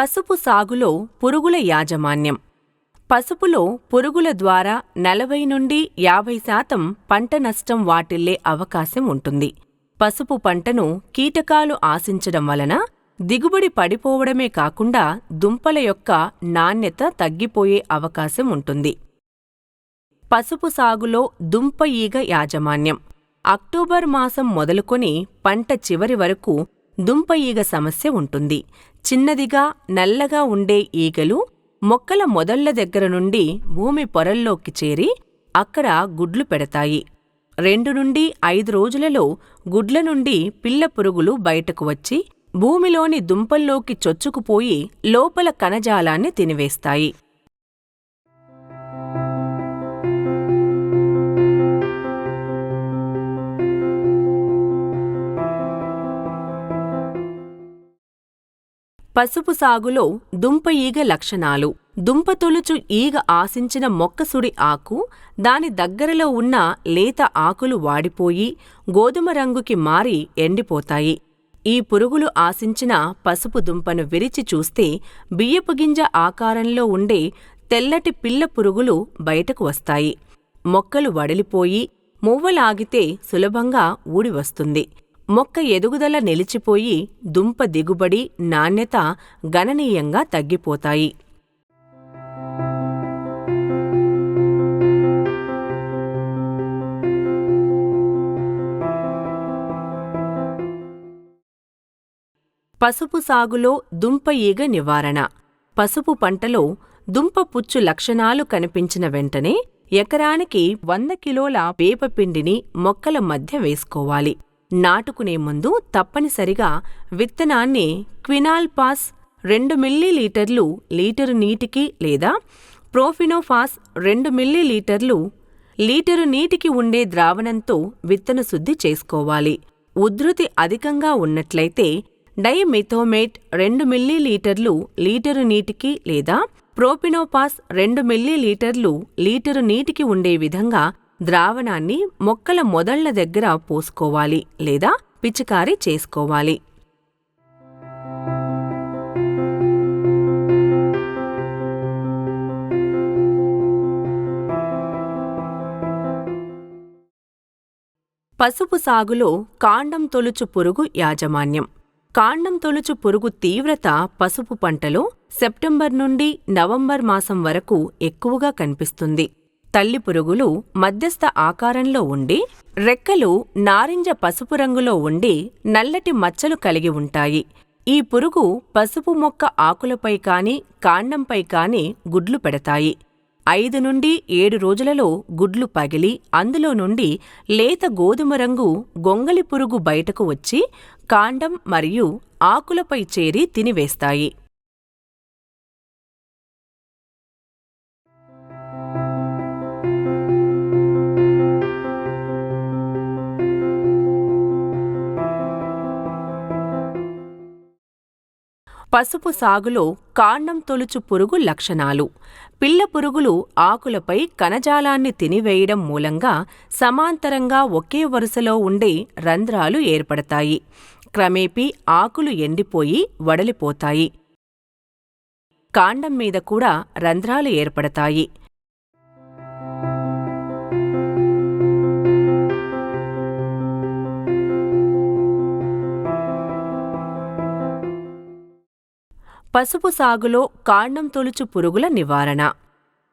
పసుపు సాగులో పురుగుల యాజమాన్యం. పసుపులో పురుగుల ద్వారా నలభై నుండి యాభై శాతం పంట నష్టం వాటిల్లే అవకాశం ఉంటుంది. పసుపు పంటను కీటకాలు ఆశించడం వలన దిగుబడి పడిపోవడమే కాకుండా దుంపల యొక్క నాణ్యత తగ్గిపోయే అవకాశం ఉంటుంది. పసుపు సాగులో దుంప ఈగ యాజమాన్యం. అక్టోబర్ మాసం మొదలుకొని పంట చివరి వరకు దుంప ఈగ సమస్య ఉంటుంది. చిన్నదిగా నల్లగా ఉండే ఈగలు మొక్కల మొదళ్ళ దగ్గర నుండి భూమి పొరల్లోకి చేరి అక్కడ గుడ్లు పెడతాయి. రెండు నుండి ఐదు రోజులలో గుడ్ల నుండి పిల్ల పురుగులు బయటకు వచ్చి భూమిలోని దుంపల్లోకి చొచ్చుకుపోయి లోపల కణజాలాన్ని తినివేస్తాయి. పసుపు సాగులో దుంప ఈగ లక్షణాలు. దుంప తొలుచు ఈగ ఆశించిన మొక్కసుడి ఆకు దాని దగ్గరలో ఉన్న లేత ఆకులు వాడిపోయి గోధుమ రంగుకి మారి ఎండిపోతాయి. ఈ పురుగులు ఆశించిన పసుపు దుంపను విరిచి చూస్తే బియ్యపు గింజ ఆకారంలో ఉండే తెల్లటి పిల్ల పురుగులు బయటకు వస్తాయి. మొక్కలు వడిలిపోయి మువ్వలాగితే సులభంగా ఊడి వస్తుంది. మొక్క ఎదుగుదల నిలిచిపోయి దుంప దిగుబడి నాణ్యత గణనీయంగా తగ్గిపోతాయి. పసుపు సాగులో దుంప ఈగ నివారణ. పసుపు పంటలో దుంప పుచ్చు లక్షణాలు కనిపించిన వెంటనే ఎకరానికి వంద కిలోల వేపపిండిని మొక్కల మధ్య వేసుకోవాలి. నాటుకునే ముందు తప్పనిసరిగా విత్తనాన్ని క్వినాల్ పాస్ రెండు మిల్లీలీటర్లు లీటరు నీటికి లేదా ప్రోఫినోఫాస్ రెండు మిల్లీలీటర్లు లీటరు నీటికి ఉండే ద్రావణంతో విత్తన శుద్ధి చేసుకోవాలి. ఉధృతి అధికంగా ఉన్నట్లయితే డైమిథోమేట్ రెండు మిల్లీలీటర్లు లీటరు నీటికి లేదా ప్రోపినోపాస్ రెండు మిల్లీలీటర్లు లీటరు నీటికి ఉండే విధంగా ద్రావణాన్ని మొక్కల మొదళ్ళ దగ్గర పోసుకోవాలి లేదా పిచికారీ చేసుకోవాలి. పసుపు సాగులో కాండం తొలుచు పురుగు యాజమాన్యం. కాండం తొలుచు పురుగు తీవ్రత పసుపు పంటలో సెప్టెంబర్ నుండి నవంబర్ మాసం వరకు ఎక్కువగా కనిపిస్తుంది. తల్లి పురుగులు మధ్యస్థ ఆకారంలో ఉండి రెక్కలు నారింజ పసుపు రంగులో ఉండి నల్లటి మచ్చలు కలిగి ఉంటాయి. ఈ పురుగు పసుపు మొక్క ఆకులపై కాని కాండంపై కాని గుడ్లు పెడతాయి. ఐదు నుండి ఏడు రోజులలో గుడ్లు పగిలి అందులో నుండి లేత గోధుమ రంగు గొంగలి పురుగు బయటకు వచ్చి కాండం మరియు ఆకులపై చేరి తినివేస్తాయి. పసుపు సాగులో కాండం తొలుచు పురుగు లక్షణాలు. పిల్ల పురుగులు ఆకులపై కణజాలాన్ని తినివేయడం మూలంగా సమాంతరంగా ఒకే వరుసలో ఉండే రంధ్రాలు ఏర్పడతాయి. క్రమేపీ ఆకులు ఎండిపోయి వడలిపోతాయి. కాండం మీద కూడా రంధ్రాలు ఏర్పడతాయి. పసుపు సాగులో కాండం తొలుచు పురుగుల నివారణ.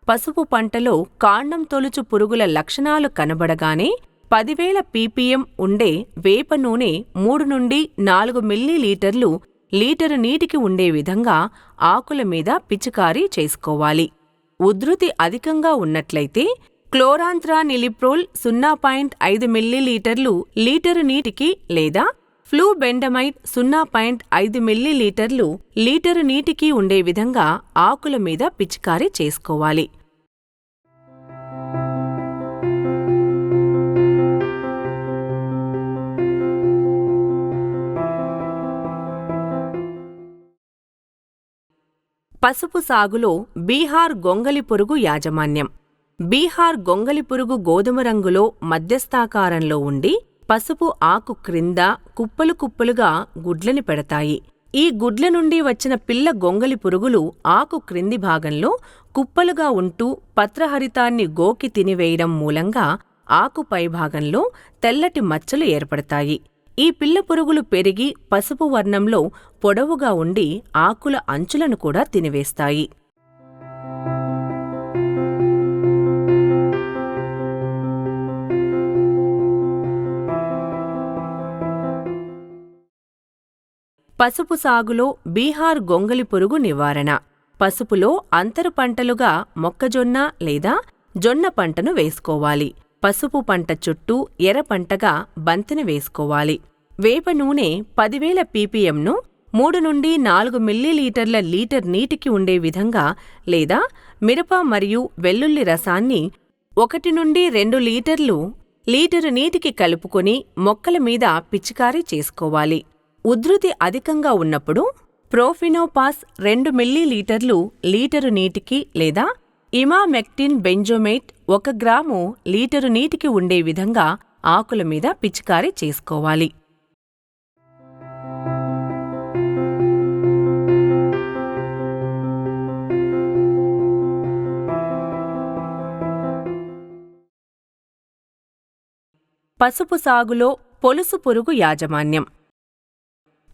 పసుపు పంటలో కాండం తొలుచు పురుగుల లక్షణాలు కనబడగానే పదివేల పీపీఎం ఉండే వేప నూనె మూడు నుండి నాలుగు మిల్లీలీటర్లు లీటరు నీటికి ఉండే విధంగా ఆకుల మీద పిచికారీ చేసుకోవాలి. ఉధృతి అధికంగా ఉన్నట్లయితే క్లోరాంత్రానిలిప్రోల్ సున్నా పాయింట్ ఐదు మిల్లీలీటర్లు లీటరు నీటికి లేదా ఫ్లూబెండమైడ్ సున్నా పాయింట్ ఐదు మిల్లీలీటర్లు లీటరు నీటికి ఉండే విధంగా ఆకుల మీద పిచికారీ చేసుకోవాలి. పసుపు సాగులో బీహార్ గొంగలి పురుగు యాజమాన్యం. బీహార్ గొంగలి పురుగు గోధుమ రంగులో మధ్యస్థాకారంలో ఉండి పసుపు ఆకు క్రింద కుప్పలు కుప్పలుగా గుడ్లని పెడతాయి. ఈ గుడ్ల నుండి వచ్చిన పిల్ల గొంగలి పురుగులు ఆకు క్రింది భాగంలో కుప్పలుగా ఉంటూ పత్రహరితాన్ని గోకి తినివేయడం మూలంగా ఆకు పైభాగంలో తెల్లటి మచ్చలు ఏర్పడతాయి. ఈ పిల్ల పురుగులు పెరిగి పసుపు వర్ణంలో పొడవుగా ఉండి ఆకుల అంచులను కూడా తినివేస్తాయి. పసుపు సాగులో బీహార్ గొంగలి పురుగు నివారణ. పసుపులో అంతరు పంటలుగా మొక్కజొన్న లేదా జొన్న పంటను వేసుకోవాలి. పసుపు పంట చుట్టూ ఎర్రపంటగా బంతిని వేసుకోవాలి. వేప నూనె పదివేల పీపీఎంను మూడు నుండి నాలుగు మిల్లీలీటర్ల లీటర్ నీటికి ఉండే విధంగా లేదా మిరప మరియు వెల్లుల్లి రసాన్ని ఒకటి నుండి రెండు లీటర్లు లీటరు నీటికి కలుపుకొని మొక్కల మీద పిచికారీ చేసుకోవాలి. ఉధృతి అధికంగా ఉన్నప్పుడు ప్రోఫినోపాస్ రెండు మిల్లీలీటర్లు లీటరు నీటికి లేదా ఇమామెక్టిన్ బెంజోమేట్ ఒక గ్రాము లీటరు నీటికి ఉండే విధంగా ఆకుల మీద పిచికారీ చేసుకోవాలి. పసుపు సాగులో పొలుసు పురుగు యాజమాన్యం.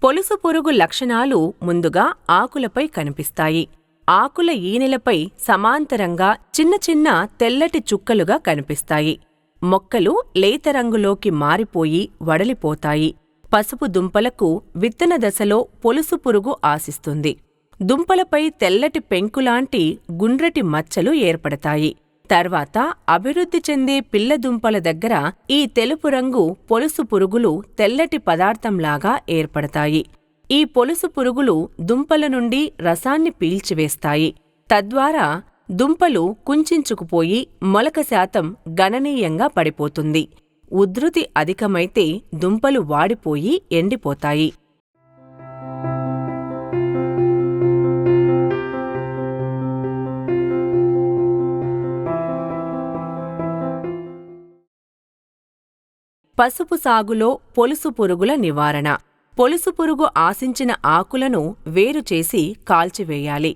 పొలుసు పురుగు లక్షణాలు ముందుగా ఆకులపై కనిపిస్తాయి. ఆకుల ఈనెలపై సమాంతరంగా చిన్న చిన్న తెల్లటి చుక్కలుగా కనిపిస్తాయి. మొక్కలు లేత రంగులోకి మారిపోయి వడలిపోతాయి. పసుపు దుంపలకు విత్తన దశలో పొలుసు పురుగు ఆశిస్తుంది. దుంపలపై తెల్లటి పెంకులాంటి గుండ్రటి మచ్చలు ఏర్పడతాయి. తర్వాత అభివృద్ధి చెందే పిల్ల దుంపల దగ్గర ఈ తెలుపు రంగు పొలుసు పురుగులు తెల్లటి పదార్థంలాగా ఏర్పడతాయి. ఈ పొలుసు పురుగులు దుంపల నుండి రసాన్ని పీల్చివేస్తాయి. తద్వారా దుంపలు కుంచించుకుపోయి మొలక శాతం గణనీయంగా పడిపోతుంది. ఉధృతి అధికమైతే దుంపలు వాడిపోయి ఎండిపోతాయి. పసుపు సాగులో పొలుసు పురుగుల నివారణ. పొలుసు పురుగు ఆశించిన ఆకులను వేరు చేసి కాల్చివేయాలి.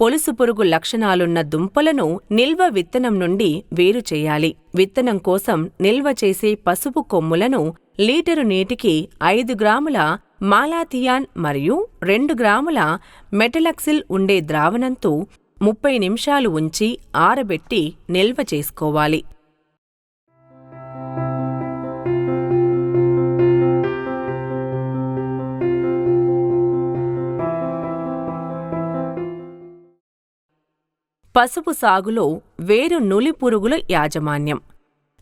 పొలుసు పురుగు లక్షణాలున్న దుంపలను నిల్వ విత్తనం నుండి వేరు చేయాలి. విత్తనం కోసం నిల్వ చేసే పసుపు కొమ్ములను లీటరు నీటికి ఐదు గ్రాముల మాలాథియాన్ మరియు రెండు గ్రాముల మెటలక్సిల్ ఉండే ద్రావణంతో ముప్పై నిమిషాలు ఉంచి ఆరబెట్టి నిల్వ చేసుకోవాలి. పసుపు సాగులో వేరు నులి పురుగుల యాజమాన్యం.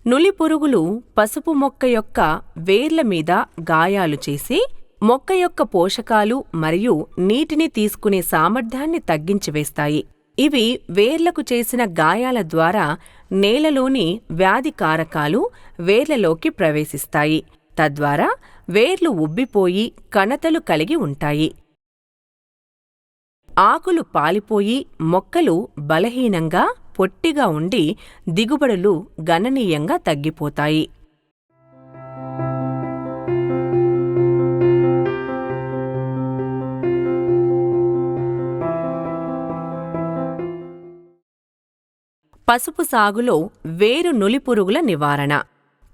నులి పురుగులు పసుపు మొక్క యొక్క వేర్ల మీద గాయాలు చేసి మొక్క యొక్క పోషకాలు మరియు నీటిని తీసుకునే సామర్థ్యాన్ని తగ్గించివేస్తాయి ఇవి వేర్లకు చేసిన గాయాల ద్వారా నేలలోని వ్యాధి కారకాలు వేర్లలోకి ప్రవేశిస్తాయి. తద్వారా వేర్లు ఉబ్బిపోయి కణతలు కలిగి ఉంటాయి. ఆకులు పాలిపోయి మొక్కలు బలహీనంగా పొట్టిగా ఉండి దిగుబడులు గణనీయంగా తగ్గిపోతాయి. పసుపు సాగులో వేరు నులిపురుగుల నివారణ.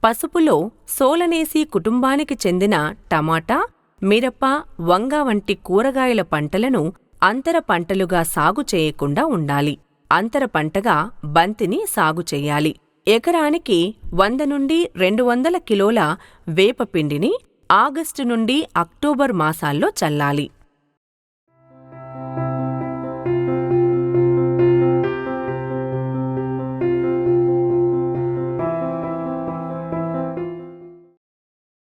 పసుపులో సోలనేసి కుటుంబానికి చెందిన టమాటా మిరప వంగ వంటి కూరగాయల పంటలను అంతర పంటలుగా సాగు చేయకుండా ఉండాలి. అంతర పంటగా బంతిని సాగు చేయాలి. ఎకరానికి వంద నుండి రెండు వందల కిలోల వేపపిండిని ఆగస్టు నుండి అక్టోబర్ మాసాల్లో చల్లాలి.